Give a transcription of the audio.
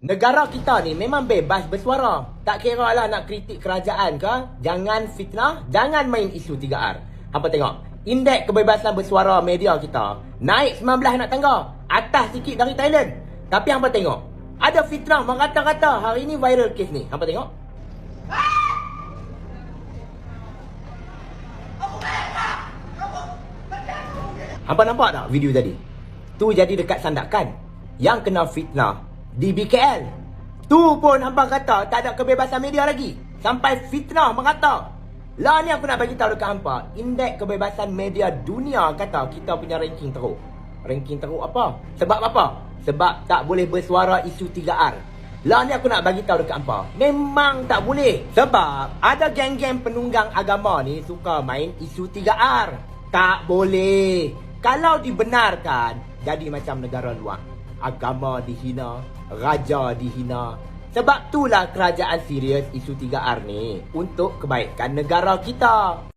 Negara kita ni memang bebas bersuara. Tak kira lah nak kritik kerajaan ke, jangan fitnah, jangan main isu 3R. Hampa tengok, indeks kebebasan bersuara media kita naik 19 nak tangga. Atas sikit dari Thailand. Tapi hampa tengok, ada fitnah merata-rata hari ni viral case ni. Hampa tengok. Hampa nampak tak video tadi? Tu jadi dekat sandakan. Yang kena fitnah di BKL. Tu pun hampa kata tak ada kebebasan media lagi. Sampai fitnah merata. Lah ni aku nak bagi tahu dekat hampa, indeks kebebasan media dunia kata kita punya ranking teruk. Ranking teruk apa? Sebab apa? Sebab tak boleh bersuara isu 3R. Lah ni aku nak bagi tahu dekat hampa, memang tak boleh. Sebab ada geng-geng penunggang agama ni suka main isu 3R. Tak boleh. Kalau dibenarkan, jadi macam negara luar. Agama dihina, raja dihina. Sebab itulah kerajaan serius isu 3R ni untuk kebaikan negara kita.